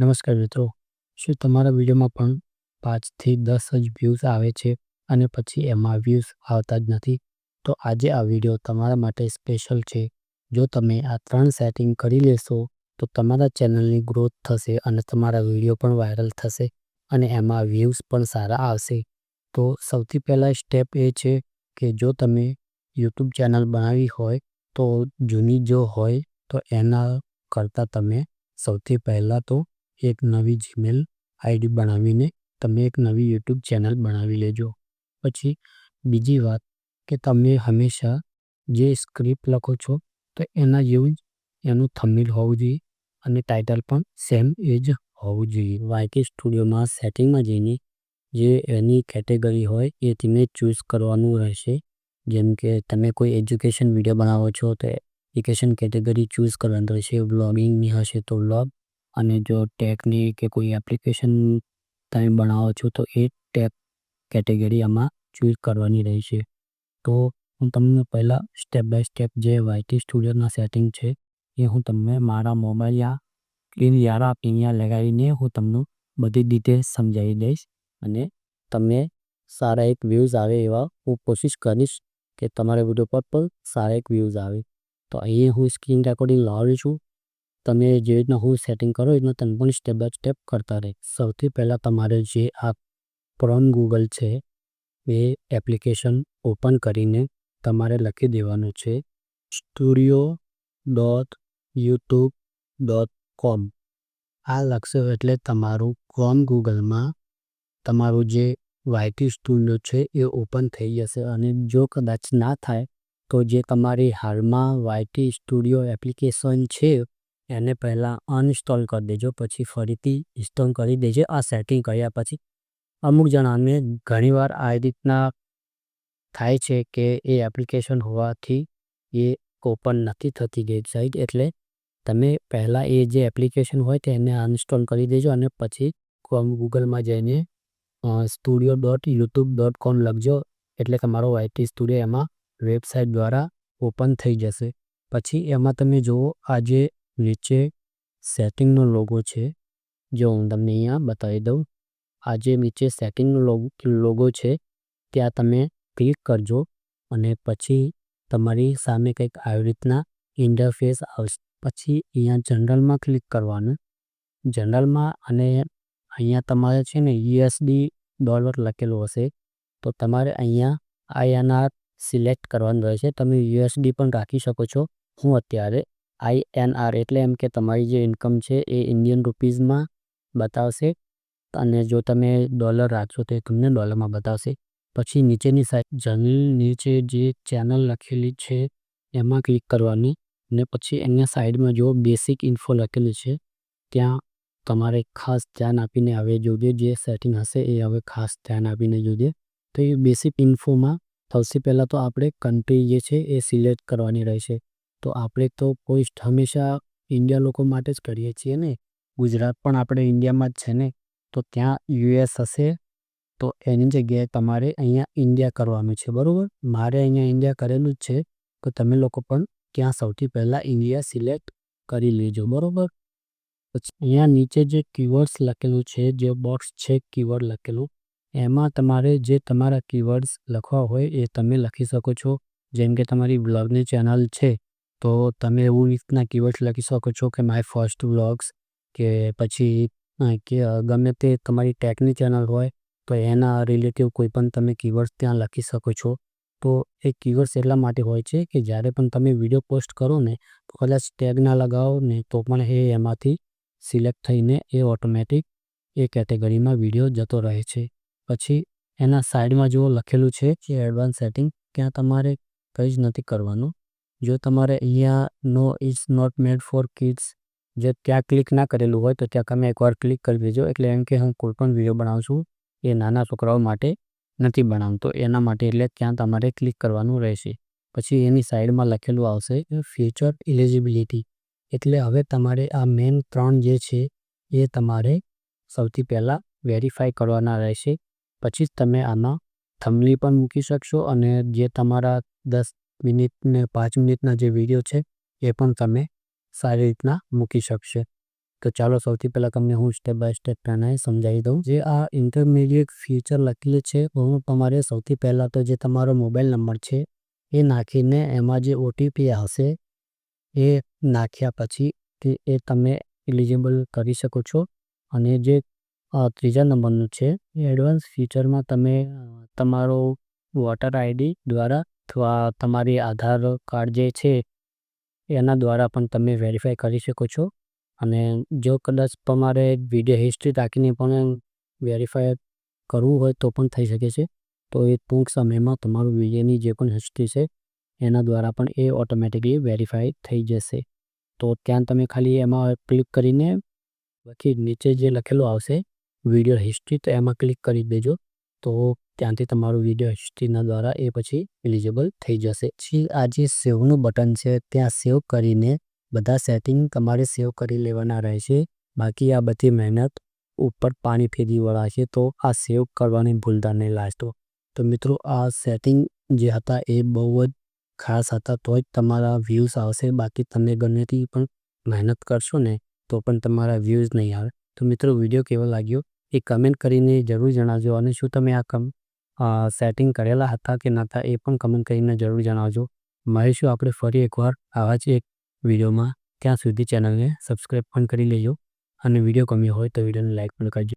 નમસ્કાર મિત્રો. શું તમારા વિડીયોમાં પણ પાંચથી દસ જ વ્યૂઝ આવે છે અને પછી એમાં વ્યૂઝ આવતા જ નથી? તો આજે આ વીડિયો તમારા માટે સ્પેશિયલ છે. જો તમે આ ત્રણ સેટિંગ કરી લેશો, તો તમારા ચેનલની ગ્રોથ થશે અને તમારા વીડિયો પણ વાયરલ થશે અને એમાં વ્યૂઝ પણ સારા આવશે. તો સૌથી પહેલાં સ્ટેપ એ છે કે જો તમે યુટ્યુબ ચેનલ બનાવી હોય, તો જૂની જો હોય, તો એના કરતાં તમે સૌથી પહેલાં તો એક નવી જીમેલ આઈડી બનાવીને તમે એક નવી યુટ્યુબ ચેનલ બનાવી લેજો. પછી બીજી વાત કે તમે હંમેશા જે સ્ક્રિપ્ટ લખો છો તો એના જેવું જ એનું થંબનેલ હોવું જોઈએ અને ટાઇટલ પણ સેમ એ જ હોવું જોઈએ. વાયકે સ્ટુડિયોમાં સેટિંગમાં જઈને જે એની કેટેગરી હોય એ તમે ચૂઝ કરવાનું રહેશે. જેમ કે તમે કોઈ એજ્યુકેશન વીડિયો બનાવો છો તો એજ્યુકેશન કેટેગરી ચૂઝ કરવાનું રહેશે, વ્લોગિંગની હશે તો વ્લોગ અને જો ટેકની કે કોઈ એપ્લિકેશન તમે બનાવો છો, તો એ ટેક કેટેગરી આમાં ચૂઝ કરવાની રહેશે. તો હું તમને પહેલાં સ્ટેપ બાય સ્ટેપ જે વાયટી સ્ટુડિયોના સેટિંગ છે, એ હું તમને મારા મોબાઈલ યા સ્ક્રીન યારા અહીંયા લગાવીને હું તમને બધી ડિટેલ્સ સમજાવી દઈશ અને તમને સારા એક વ્યૂઝ આવે એવા હું કોશિશ કરીશ કે તમારા વીડિયો પર પણ સારા એક વ્યૂઝ આવે. તો અહીંયા હું સ્ક્રીન રેકોર્ડિંગ લાવું છું. તમે જે રીતના હું સેટિંગ કરો એ રીતના તમે પણ સ્ટેપ બાય સ્ટેપ કરતા રહે. સૌથી પહેલાં તમારે જે આ ક્રોમ ગૂગલ છે, એ એપ્લિકેશન ઓપન કરીને તમારે લખી દેવાનું છે studio dot YouTube dot com આ લખશો એટલે તમારું ક્રોમ ગૂગલમાં તમારું જે વાયટી સ્ટુડિયો છે એ ઓપન થઈ જશે અને જો કદાચ ના થાય તો જે તમારી હાલમાં વાયટી સ્ટુડિયો એપ્લિકેશન છે એને પહેલાં અનઇન્સ્ટોલ કરી દેજો, પછી ફરીથી ઇન્સ્ટોલ કરી દેજો, આ સેટિંગ કર્યા પછી. અમુક જણાને ઘણીવાર આ રીતના થાય છે કે એ એપ્લિકેશન હોવાથી એ ઓપન નથી થતી વેબસાઇટ એટલે તમે પહેલાં એ જે એપ્લિકેશન હોય તેને અનઇન્સ્ટોલ કરી દેજો અને પછી ગૂગલમાં જઈને studio dot YouTube dot com લખજો એટલે તમારો વાયટી સ્ટુડિયો એમાં વેબસાઇટ દ્વારા ઓપન થઈ જશે. પછી એમાં તમે જુઓ, આ જે નીચે સેટિંગનો લોગો છે, જો હું તમને અહીંયા બતાવી દઉં. આ જે નીચે સેટિંગનો લોગો છે, ત્યાં તમે ક્લિક કરજો અને પછી તમારી સામે કંઈક આવી રીતના ઇન્ટરફેસ આવશે, પછી અહીંયા જનરલમાં ક્લિક કરવાનું. જનરલમાં અને અહીંયા તમારે છે ને યુએસડી ડોલર લખેલું હશે, તો તમારે અહીંયા આઈએનઆર સિલેક્ટ કરવાનું રહેશે. તમે યુએસડી પણ રાખી શકો છો. હું અત્યારે આઈએનઆર એટલે એમ કે તમારી જે ઇન્કમ છે એ ઇન્ડિયન રૂપીઝમાં બતાવશે અને જો તમે ડોલર રાખશો તો એ તમને ડોલરમાં બતાવશે. પછી નીચેની સાઈડ જનરલ નીચે જે ચેનલ લખેલી છે એમાં ક્લિક કરવાની ને પછી એની સાઈડમાં જો બેસિક ઇન્ફો લખેલી છે ત્યાં તમારે ખાસ ધ્યાન આપીને હવે જોજે જે સેટિંગ હશે એ હવે ખાસ ધ્યાન આપીને જોજે. તો એ બેસિક ઇન્ફોમાં સૌથી પહેલાં તો આપણે કન્ટ્રી જે છે એ સિલેક્ટ કરવાની રહેશે. તો આપણે તો પોસ્ટ હંમેશા ઇન્ડિયા લોકો માટે જ કરીએ છીએ ને? ગુજરાત પણ આપણે ઇન્ડિયામાં જ છે ને? તો ત્યાં યુએસ હશે, તો એની જગ્યાએ તમારે અહીંયા ઇન્ડિયા કરવાનું છે, બરાબર? મારે અહીંયા ઇન્ડિયા કરેલું જ છે, તો તમે લોકો પણ ત્યાં સૌથી પહેલાં ઇન્ડિયા સિલેક્ટ કરી લેજો, બરાબર? પછી અહીંયા નીચે જે કીવર્ડ્સ લખેલું છે, જે બોક્સ છે કીવર્ડ લખેલું, એમાં તમારે જે તમારા કીવર્ડ્સ લખવા હોય એ તમે લખી શકો છો. જેમ કે તમારી બ્લોગની ચેનલ છે તો તમે એવું રીતના કીવર્ડ્સ લખી શકો છો કે માય ફર્સ્ટ વ્લોગ્સ કે પછી કે ગમે તે તમારી ટેકની ચેનલ હોય, તો એના રિલેટિવ કોઈ પણ તમે કીવર્ડ્સ ત્યાં લખી શકો છો. તો એ કીવર્ડ્સ એટલા માટે હોય છે કે જ્યારે પણ તમે વીડિયો પોસ્ટ કરો ને, તો કદાચ ટેગ ના લગાવો ને, તો પણ એ એમાંથી સિલેક્ટ થઈને એ ઓટોમેટિક એ કેટેગરીમાં વીડિયો જતો રહે છે. પછી એના સાઈડમાં જો લખેલું છે કે એડવાન્સ સેટિંગ, ત્યાં તમારે કંઈ જ નથી કરવાનું. જો તમારે અહીંયા no is not made for kids, જે ત્યાં ક્લિક ના કરેલું હોય તો ત્યાં તમે એકવાર ક્લિક કરી દેજો. એટલે એમ કે હું કોઈ પણ વીડિયો બનાવું છું, એ નાના છોકરાઓ માટે નથી બનાવતો. એના માટે એટલે ત્યાં તમારે ક્લિક કરવાનું રહેશે. પછી એની સાઈડમાં લખેલું આવશે ફ્યુચર ઇલિજિબિલિટી એટલે હવે તમારે આ મેન ત્રણ જે છે, એ તમારે સૌથી પહેલાં વેરીફાઈ કરવાના રહેશે. પછી જ તમે આમાં થમલી પણ મૂકી શકશો અને જે તમારા દસ મિનિટ ને પાંચ મિનિટના જે વીડિયો છે, એ પણ તમે સારી રીતના મૂકી શકશે. તો ચાલો સૌથી પહેલાં તમને હું સ્ટેપ બાય સ્ટેપ પ્રણાય સમજાવી દઉં. જે આ ઇન્ટરમીડિયેટ ફીચર લખેલું છે, હું તમારે સૌથી પહેલાં તો જે તમારો મોબાઈલ નંબર છે, એ નાખીને એમાં જે ઓટીપી આવશે એ નાખ્યા પછી એ તમે એલિજિબલ કરી શકો છો. અને જે ત્રીજા નંબરનું છે એ એડવાન્સ ફીચરમાં તમે તમારો વોટર આઈડી દ્વારા અથવા તમારી આધાર કાર્ડ જે છે, એના દ્વારા પણ તમે વેરીફાઈ કરી શકો છો. અને જો કદાચ તમારે વીડિયો હિસ્ટ્રી રાખીને પણ વેરીફાઈ કરવું હોય તો પણ થઈ શકે છે. તો એ ટૂંક સમયમાં તમારું વિડીયોની જે પણ હિસ્ટ્રી છે, એના દ્વારા પણ એ ઓટોમેટિકલી વેરીફાઈ થઈ જશે. તો ત્યાં તમે ખાલી એમાં ક્લિક કરીને બાકી નીચે જે લખેલું આવશે, વીડિયો હિસ્ટ્રી, તો એમાં ક્લિક કરી દેજો. તો ત્યાંથી તમારું વીડિયો હિસ્ટ્રીના દ્વારા એ પછી એલિજિબલ થઈ જશે. પછી આ જે સેવનું બટન છે, ત્યાં સેવ કરીને બધા સેટિંગ તમારે સેવ કરી લેવાના રહેશે. બાકી આ બધી મહેનત ઉપર પાણી ફેરી વળા છે, તો આ સેવ કરવાની ભૂલતા નહીં લાસ્ટો તો મિત્રો, આ સેટિંગ જે હતા એ બહુ જ ખાસ હતા તો જ તમારા વ્યૂઝ આવશે. બાકી તમે ગમેથી પણ મહેનત કરશો ને, તો પણ તમારા વ્યૂઝ નહીં આવે. તો મિત્રો વીડિયો કેવો લાગ્યો? એ કમેન્ટ કરીને જરૂર જણાવજો અને શું તમે આ કમ સેટિંગ કરેલા હતા કે નહોતા એ પણ કમેન્ટ કરીને જરૂર જણાવજો. મળીશું આપણે ફરી એકવાર આવા જ એક વિડીયોમાં ત્યાં સુધી ચેનલને સબસ્ક્રાઈબ પણ કરી લેજો. અને વીડિયો ગમ્યો હોય તો વિડીયોને લાઇક પણ કરજો.